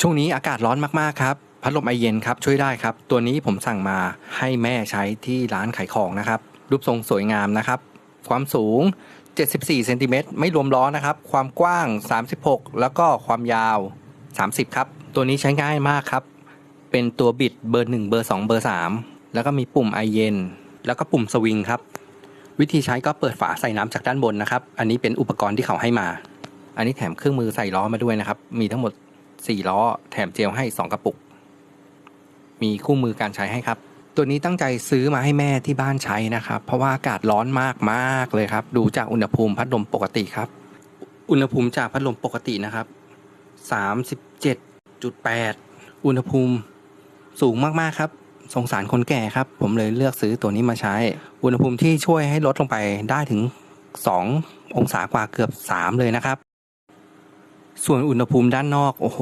ช่วงนี้อากาศร้อนมากๆครับพัดลมไอเย็นครับช่วยได้ครับ ตัวนี้ผมสั่งมาให้แม่ใช้ที่ร้านขายของนะครับ รูปทรงสวยงามนะครับ ความสูง 74เซนติเมตรไม่รวมล้อนะครับ ความกว้าง 36 แล้วก็ความยาว 30 ครับ ตัวนี้ใช้ง่ายมากครับ เป็นตัวบิดเบอร์ 1 เบอร์ 2 เบอร์ 3 แล้วก็มีปุ่มไอเย็น แล้วก็ปุ่มสวิงครับ วิธีใช้ก็เปิดฝาใส่น้ำจากด้านบนนะครับ อันนี้เป็นอุปกรณ์ที่เขาให้มา อันนี้แถมเครื่องมือใส่ล้อมาด้วยนะครับ มีทั้งหมด 4 ล้อ แถมเจลให้ 2 กระปุก มีคู่มือการใช้ให้ครับ ตัวนี้ตั้งใจซื้อมาให้แม่ที่บ้านใช้นะครับ เพราะว่าอากาศร้อนมากมากเลยครับ ดูจากอุณหภูมิพัดลมปกติครับ อุณหภูมิจากพัดลมปกตินะครับ37.8 อุณหภูมิสูงมากๆครับ สงสารคนแก่ครับ ผมเลยเลือกซื้อตัวนี้มาใช้ อุณหภูมิที่ช่วยให้ลดลงไปได้ถึง 2 องศากว่าเกือบ 3 เลยนะครับ ส่วนอุณหภูมิด้านนอก โอ้โห